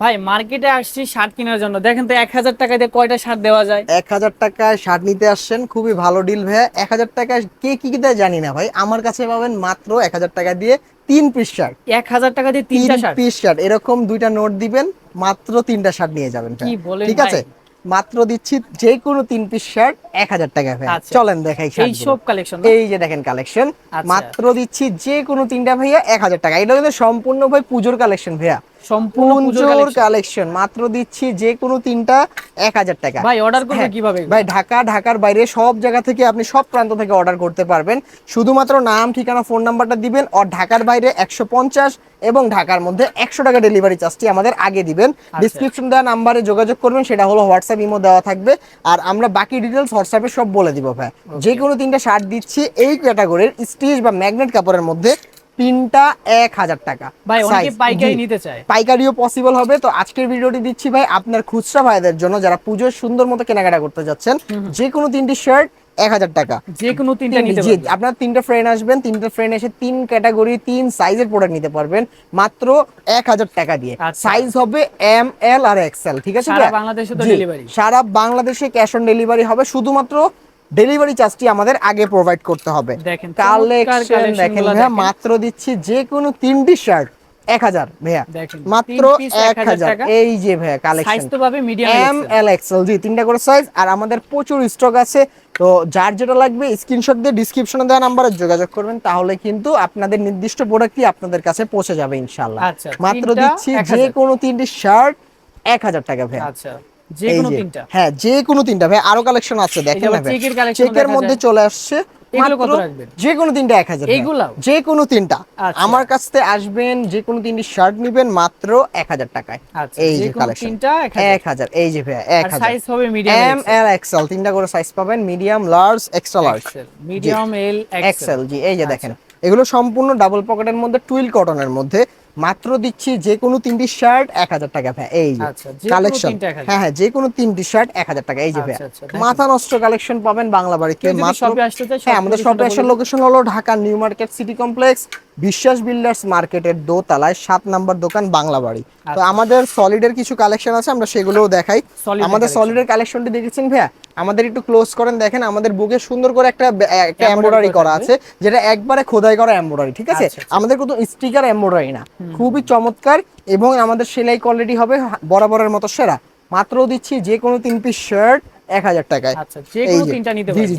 ভাই মার্কেটে আসছি শার্ট কেনার জন্য। দেখেন তো এক হাজার টাকা দিয়ে কয়টা শার্ট দেওয়া যায়? এক হাজার টাকায় শার্ট নিতে আসছেন খুবই ভালো ডিল ভাইয়া। এক হাজার টাকায় কে কি দেয় জানি না ভাই। আমার কাছে পাবেন মাত্র এক হাজার টাকা দিয়ে তিন পিস শার্ট এক হাজার টাকা দিয়ে তিন পিস শার্ট এরকম দুইটা নোট দিবেন মাত্র তিনটা শার্ট নিয়ে যাবেন ঠিক আছে? মাত্র দিচ্ছি যে কোনো তিন পিস শার্ট এক হাজার টাকা ভাইয়া। আচ্ছা। চলেন দেখাই এই সব কালেকশন এই যে দেখেন কালেকশন আচ্ছা। মাত্র দিচ্ছি যে কোনো তিনটা ভাইয়া এক হাজার টাকা। এটা কিন্তু সম্পূর্ণ ভাই পুজোর কালেকশন ভাইয়া। সম্পূর্ণ কালেকশন মাত্র দিচ্ছি যে কোনো তিনটা এক হাজার টাকা। ভাই অর্ডার করবে হ্যাঁ, কীভাবে? ভাই ঢাকা ঢাকার বাইরে সব জায়গা থেকে আপনি সব প্রান্ত থেকে অর্ডার করতে পারবেন। শুধুমাত্র নাম ঠিকানা ফোন নাম্বারটা দিবেন আর ঢাকার বাইরে একশো পঞ্চাশ এবং ঢাকার মধ্যে একশো টাকা ডেলিভারি চার্জটি আমাদের আগে দিবেন। আচ্ছা। ডিসক্রিপশন দেওয়া নাম্বারে যোগাযোগ করবেন সেটা হলো হোয়াটসঅ্যাপ ইমো দেওয়া থাকবে। আর আমরা বাকি ডিটেলস হোয়াটসঅ্যাপে সব বলে দিব ভাই। যে কোনো তিনটা শার্ট দিচ্ছি এই ক্যাটাগরির স্টিচ বা ম্যাগনেট কাপড়ের মধ্যে তিনটা এক হাজার টাকা। ভাই অনেকে পাইকারি নিতে চায়। পাইকারিও পসিবল হবে। তো আজকের ভিডিওটি দিচ্ছি ভাই আপনার খুচরা ভাইদের জন্য। যারা পুজোর সুন্দর মতো কেনাকাটা করতে যাচ্ছেন যে কোনো তিনটি শার্ট এক হাজার টাকা। যে কোনো তিনটা নিতে জি, আপনার তিনটা ফ্রেন্ড আসবেন। তিনটা ফ্রেন্ড এসে তিন ক্যাটাগরি তিন সাইজের প্রোডাক্ট নিতে পারবেন। মাত্র এক হাজার টাকা দিয়ে। আচ্ছা। সাইজ হবে এম এল আর এক্সেল ঠিক আছে সারা বাংলাদেশে তো জি, সারা বাংলাদেশে ক্যাশ অন ডেলিভারি হবে। শুধুমাত্র ডেলিভারি চার্জটি আমাদের আগে প্রোভাইড করতে হবে। দেখেন, কালেকশন দেখেন ভাইয়া মাত্র দিচ্ছি যে কোনো তিনটি শার্ট এক হাজার ভাইয়া। মাত্র এক হাজার এই যে ভাইয়া কালেকশন এম এল এক্সেল জি তিনটা করে সাইজ আর আমাদের প্রচুর স্টক আছে। তো যার যেটা লাগবে স্ক্রিনশট দিয়ে ডিসক্রিপশনে দেওয়া নাম্বারে যোগাযোগ করবেন তাহলে কিন্তু আপনাদের নির্দিষ্ট প্রোডাক্টটি আপনাদের কাছে পৌঁছে যাবে ইনশাআল্লাহ। আচ্ছা, মাত্র দিচ্ছি 1000 যে কোনো তিনটি শার্ট এক হাজার টাকা ভাইয়া। আচ্ছা। যে কোনো তিনটা। হ্যাঁ যে কোনো তিনটা। ভাই আরও কালেকশন আছে দেখেন না চেকের মধ্যে চলে আসছে? যে কোনো তিনটা এক হাজার যে কোনো তিনটা। আচ্ছা। আমার কাছ থেকে আসবেন যে কোনো তিনটি শার্ট নিবেন মাত্র এক হাজার টাকায়। আচ্ছা, এই যে কালেকশন এক হাজার। এই যে ভাই এক হাজার। সাইজ হবে মিডিয়াম এম এল এক্সেল তিনটা করে সাইজ পাবেন medium large extra large medium L XL XL জি। এই যে দেখেন। এগুলো সম্পূর্ণ ডাবল পকেটের মধ্যে টুইল কটনের মধ্যে। মাত্র দিচ্ছি যে কোনো তিনটি শার্ট এক হাজার টাকা ভাই এই যে আচ্ছা, কালেকশন হ্যাঁ হ্যাঁ যে কোনো তিনটি শার্ট এক হাজার টাকা এই যে ভাই আচ্ছা, আচ্ছা। মাথা নষ্ট কালেকশন পাবেন বাংলা বাড়িতে হ্যাঁ আমাদের শপে আসার লোকেশন হলো Dhaka new market city complex Biswas builders মার্কেটের দোতলায় সাত নাম্বার দোকান বাংলা বাড়ি। তো। আমাদের সলিডের কিছু কালেকশন আছে আমরা সেগুলোও দেখাই। আমাদের সলিডের কালেকশনটি দেখেছেন ভাইয়া? আমাদের একটু ক্লোজ করেন দেখেন আমাদের বুকে সুন্দর করে একটা একটা এমব্রয়ডারি করা আছে যেটা একবারে খোদাই করা এমব্রয়ডারি ঠিক আছে? আচ্ছা, আচ্ছা। আমাদের কোনো স্টিকার এমব্রয়ডারি না। খুবই চমৎকার এবং আমাদের সেলাই কোয়ালিটি হবে বরাবরের মতো সেরা। মাত্র দিচ্ছি যে কোনো তিন পিস শার্ট এক হাজার টাকায়। আচ্ছা,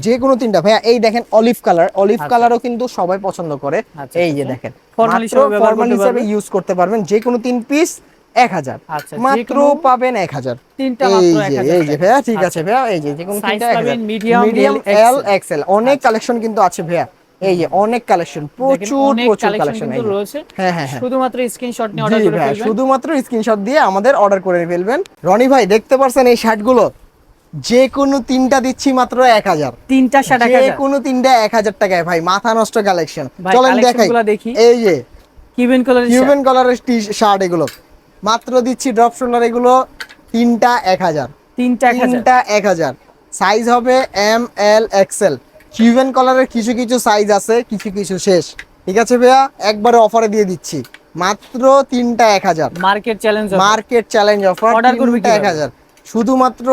যে কোনো তিনটা ভাইয়া এই দেখেন অলিভ কালার অলিভ। কালারও কিন্তু সবাই পছন্দ করে। এই যে। দেখেন ফর্মাল হিসেবে। ইউজ করতে পারবেন। যে কোনো তিন পিস এক হাজার। আচ্ছা, মাত্র পাবেন এক হাজার। এই যে 1000 এই যে টাকা। ভাইয়া ঠিক আচ্ছা। আছে ভাইয়া এই যে মিডিয়াম এল এক্সেল অনেক কালেকশন কিন্তু আছে ভাইয়া। এই যে অনেক কালেকশন প্রচুর প্রচুর কালেকশন রয়েছে। হ্যাঁ হ্যাঁ হ্যাঁ। শুধুমাত্র স্ক্রিনশট নিয়ে অর্ডার করে ফেলবেন। শুধুমাত্র স্ক্রিনশট দিয়ে আমাদের অর্ডার করে ফেলবেন। রনি ভাই দেখতে পারছেন এই শার্টগুলো? যে কোনো তিনটা দিচ্ছি মাত্র এক হাজার। তিনটা শার্ট যে কোনো তিনটা এক হাজার টাকায় ভাই মাথা নষ্ট কালেকশন চলেন দেখাই। দেখি। এই যে কিউবেন কালার কিউবেন কালারের টি শার্ট এগুলো। মাত্র দিচ্ছি ড্রপ শোল্ডার এগুলো তিনটা এক হাজার। তিনটা তিনটা এক হাজার। সাইজ হবে এম এল এক্সেল কিউবেন কালারের কিছু কিছু সাইজ আছে কিছু কিছু শেষ। ঠিক আছে ভাইয়া? একবারে অফারে দিয়ে দিচ্ছি। মাত্র তিনটা এক হাজার। Market challenge market challenge offer করবে তিনটা এক হাজার। শুধুমাত্র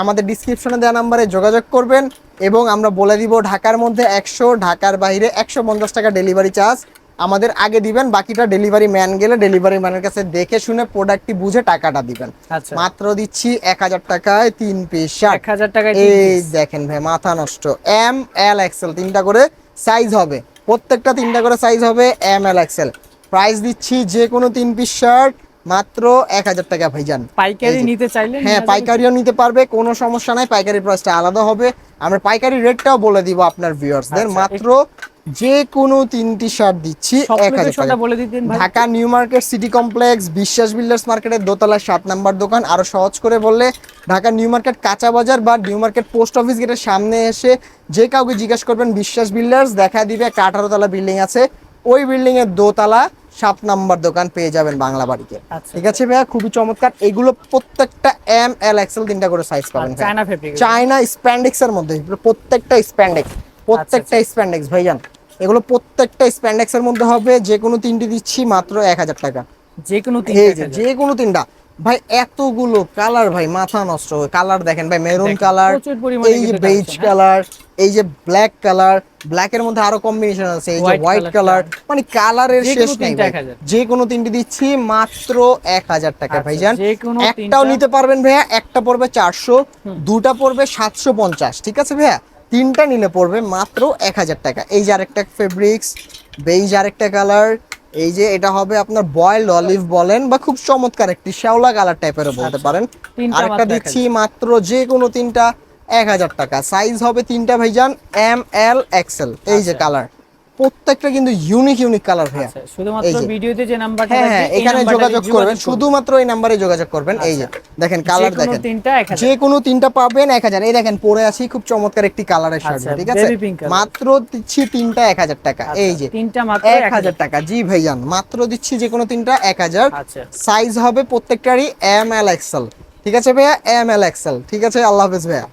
আমাদের ডিসক্রিপশনে দেওয়া নাম্বারে যোগাযোগ করবেন এবং আমরা বলে দিব ঢাকার মধ্যে একশো ঢাকার বাইরে একশো পঞ্চাশ টাকা ডেলিভারি চার্জ আমাদের আগে দিবেন বাকিটা ডেলিভারি ম্যান গেলে ডেলিভারি ম্যানের কাছে দেখে শুনে প্রোডাক্টটি বুঝে টাকাটা দিবেন। আচ্ছা। মাত্র দিচ্ছি এক হাজার টাকায় তিন পিস শার্ট এক হাজার টাকায় এই দেখেন ভাই মাথা নষ্ট। এম এল এক্সেল তিনটা করে সাইজ হবে। প্রত্যেকটা তিনটা করে সাইজ হবে এম এল এক্সেল প্রাইস দিচ্ছি যে কোনো তিন পিস শার্ট মাত্র এক হাজার টাকা ভাইজান। পাইকারি নিতে চাইলে হ্যাঁ পাইকারিও নিতে পারবে কোনো সমস্যা নাই পাইকারি প্রাইসটা আলাদা হবে। আমরা পাইকারি রেটটাও বলে দিব আপনার ভিউয়ার্সদের আচ্ছা, মাত্র যে কোনো তিনটি শার্ট দিচ্ছি এক হাজার Dhaka new market city complex Biswas builders মার্কেটের দোতলা সাত নাম্বার দোকান। আরও সহজ করে বললে ঢাকা নিউ মার্কেট কাঁচা বাজার বা নিউ মার্কেট পোস্ট অফিস গেটের সামনে এসে যে কাউকে জিজ্ঞাসা করবেন বিশ্বাস বিল্ডার্স দেখা দিবে একটা আঠারো তলা বিল্ডিং আছে। ওই বিল্ডিং এর দোতলা সাত নাম্বার দোকান পেয়ে যাবেন বাংলা বাড়িতে। আচ্ছা। ঠিক আছে ভাইয়া? খুবই চমৎকার। এগুলো প্রত্যেকটা এম এল এক্সেল তিনটা করে সাইজ পাবেন চায়না চায়না স্প্যান্ডেক্স এর মধ্যে প্রত্যেকটা স্প্যান্ডেক্স প্রত্যেকটা স্প্যান্ডেক্স ভাইজান। এগুলো প্রত্যেকটা স্প্যান্ডেক্স এর মধ্যে হবে যে কোনো তিনটি দিচ্ছি মাত্র এক হাজার টাকা। যে কোনো যে কোনো তিনটা। ভাই এতগুলো কালার ভাই মাথা নষ্ট হয় কালার দেখেন ভাই মেরুন কালার এই যে বেজ হ্যাঁ? কালার এই যে ব্ল্যাক কালার ব্ল্যাকের মধ্যে আরও কম্বিনেশন আছে এই যে হোয়াইট কালার মানে কালারের শেষ নাই তিনটা ভাই। 1000 যে কোনো তিনটি দিচ্ছি মাত্র এক হাজার টাকা আচ্ছা, ভাইজান। একটাও নিতে পারবেন ভাইয়া একটা পড়বে চারশো দুটা পড়বে সাতশো পঞ্চাশ ঠিক আছে ভাইয়া? তিনটা নিলে পড়বে মাত্র এক হাজার টাকা। এই যে আরেকটা ফেব্রিক্স বেইজ আরেকটা কালার এই যে এটা হবে আপনার বয়েল অলিভ বলেন বা খুব চমৎকার একটি শ্যাওলা কালার টাইপের বলতে আচ্ছা, পারেন। আরেকটা মাত্র 1000 দিচ্ছি মাত্র যে কোনো তিনটা এক হাজার টাকা। সাইজ হবে তিনটা ভাইজান এম এল এক্সেল এই যে আচ্ছা। কালার প্রত্যেকটা কিন্তু ইউনিক ইউনিক কালার ভাইয়া। আচ্ছা, শুধুমাত্র ভিডিওতে যে। নাম্বারটা হ্যাঁ হ্যাঁ এখানে যোগাযোগ করবেন। শুধুমাত্র এই নাম্বারে যোগাযোগ করবেন। এই যে দেখেন কালার দেখেন। 1000 যে কোনো তিনটা পাবেন এক হাজার। এই দেখেন পরে আছি খুব চমৎকার একটি কালারের শার্ট আচ্ছা, ঠিক আছে। মাত্র দিচ্ছি তিনটা এক হাজার টাকা। আচ্ছা, এই যে তিনটা মাত্র এক হাজার। টাকা। জি ভাইজান মাত্র দিচ্ছি যে কোনো তিনটা এক হাজার। আচ্ছা। সাইজ হবে প্রত্যেকটারই এম এল এক্সেল ঠিক আছে ভাইয়া? এম এল এক্সেল ঠিক আছে? আল্লাহ হাফেজ ভাইয়া।